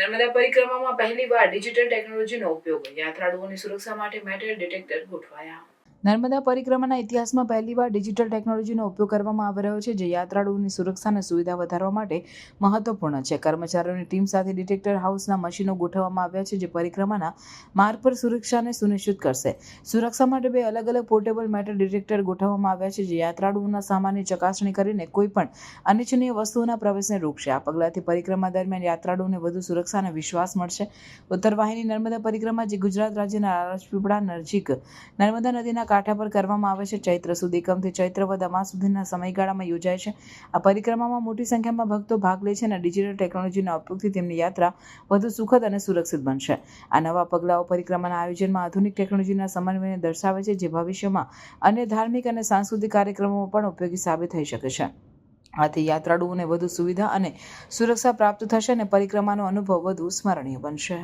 નર્મદા પરિક્રમામાં પહેલીવાર ડિજિટલ ટેકનોલોજીનો ઉપયોગ યાત્રાળુઓની સુરક્ષા માટે મેટલ ડિટેક્ટર ગોઠવાયા. નર્મદા પરિક્રમાના ઇતિહાસમાં પહેલીવાર ડિજિટલ ટેકનોલોજીનો ઉપયોગ કરવામાં આવી રહ્યો છે, જે યાત્રાળુઓની સુરક્ષા અને સુવિધા વધારવા માટે મહત્વપૂર્ણ છે. કર્મચારીઓની ટીમ સાથે ડિટેક્ટર હાઉસના મશીનો ગોઠવવામાં આવ્યા છે, જે પરિક્રમાના માર્ગ પર સુરક્ષાને સુનિશ્ચિત કરશે. સુરક્ષા માટે બે અલગ અલગ પોર્ટેબલ મેટલ ડિટેક્ટર ગોઠવવામાં આવ્યા છે, જે યાત્રાળુઓના સામાનની ચકાસણી કરીને કોઈપણ અનિચ્છનીય વસ્તુઓના પ્રવેશને રોકશે. આ પગલાંથી પરિક્રમા દરમિયાન યાત્રાળુઓને વધુ સુરક્ષા અને વિશ્વાસ મળશે. ઉત્તર વાહિની નર્મદા પરિક્રમા, જે ગુજરાત રાજ્યના રાજપીપળા નજીક નર્મદા નદીના કાંઠા પર કરવામાં આવે છે. ચૈત્ર સુધી કમથી ચૈત્ર વદ અમાસ સુધીના સમયગાળામાં યોજાય છે. આ પરિક્રમામાં મોટી સંખ્યામાં ભક્તો ભાગ લે છે અને ડિજિટલ ટેકનોલોજીના ઉપયોગથી તેમની યાત્રા વધુ સુખદ અને સુરક્ષિત બનશે. આ નવા પગલાઓ પરિક્રમાના આયોજનમાં આધુનિક ટેકનોલોજીના સમન્વયને દર્શાવે છે, જે ભવિષ્યમાં અન્ય ધાર્મિક અને સાંસ્કૃતિક કાર્યક્રમોમાં પણ ઉપયોગી સાબિત થઈ શકે છે. આથી યાત્રાળુઓને વધુ સુવિધા અને સુરક્ષા પ્રાપ્ત થશે અને પરિક્રમાનો અનુભવ વધુ સ્મરણીય બનશે.